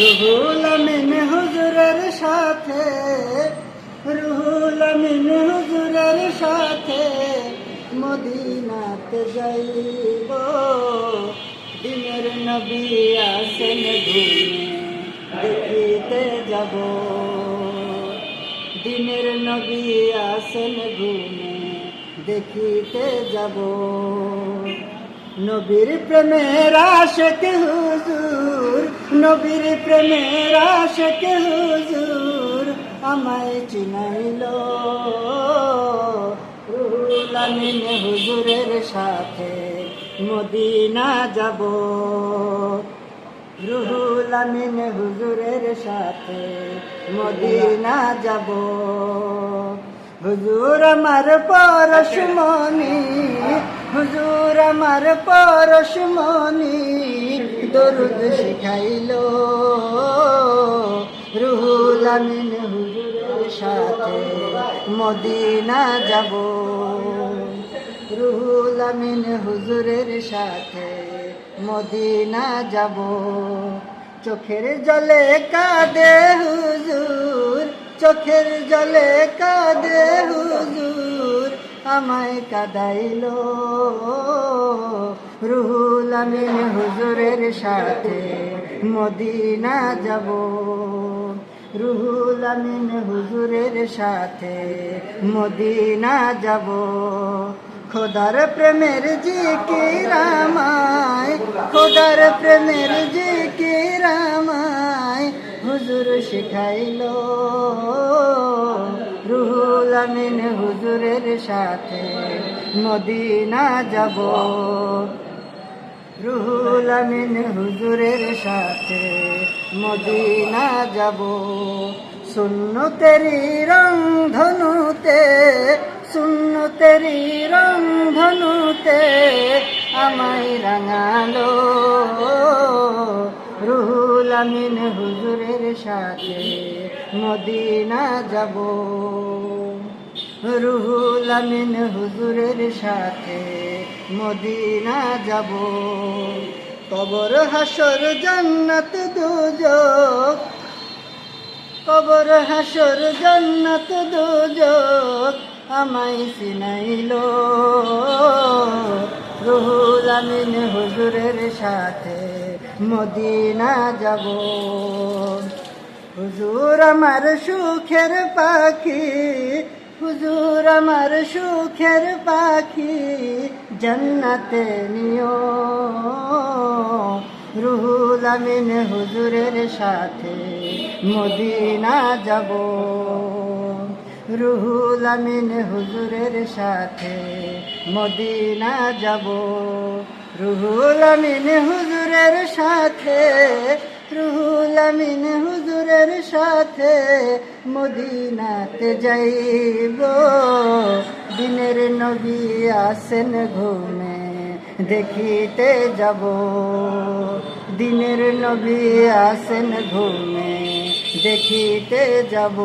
রুহুল আমিন হুজুরের সাথে, রুহুল আমিন হুজুরের সাথে মদিনাতে যাইব। দিনের নবী আসেন ঘুমে দেখিতে যাব। দিনের নবী আসেন ঘুমে দেখিতে যাব। নবীর প্রেমের আশেক হুজুর, নবীর প্রেমের আশেক হুজুর, আমায় চিনাইল। রুহুল আমিন হুজুরের সাথে মদিনা যাব। রুহুল আমিন হুজুরের সাথে মদিনা যাব। হুজুর আমার পরশমণি হুজুর আমার পরশমণি দরুদ শিখাইল। রুহুল আমিন হুজুরের সাথে মদিনা যাব। রুহুল আমিন হুজুরের সাথে মদিনা যাব। চোখের জলে কাঁদে হুজুর, চোখের জলে হুজুর আমায় কাদাইল রুহুল আমিন হুজুরের সাথে মদিনা যাব। রুহুল আমিন হুজুরের সাথে মদিনা যাব। খোদার প্রেমের জি কি রামায় খোদার প্রেমের জি কি রামায় হুজুর শিখাইল। আমিন হুজুরের সাথে মদিনা যাব। রুহুল আমিন হুজুরের সাথে মদিনা যাব। তেরি রং ধনুতে তেরি রং ধনুতে আমায় রাঙালো। রুহুল আমিন হুজুরের সাথে মদিনা যাব। রুহুল আমিন হুজুরের সাথে মদিনা যাব। কবর, হাসর, জান্নাত দুজক। কবর, হাসর, জান্নাত দুজক আমায় সিনাইল রুহুল আমিন হুজুরের সাথে মদিনা যাব। হুজুর আমার সুখের পাখি হুজুর আমার সুখের পাখি, জন্নতে নিও। রুহুল আমিন হুজুরের সাথে মদিনা যাব। রুহুল আমিন হুজুরের সাথে মদিনা যাব। রুহুল আমিন হুজুরের সাথে, রুহুল আমিন সাথে মদিনাতে যাইব। দিনের নবী আসেন ঘুমে, দেখিতে যাব। দিনের নবী আসেন ঘুমে, দেখিতে যাব।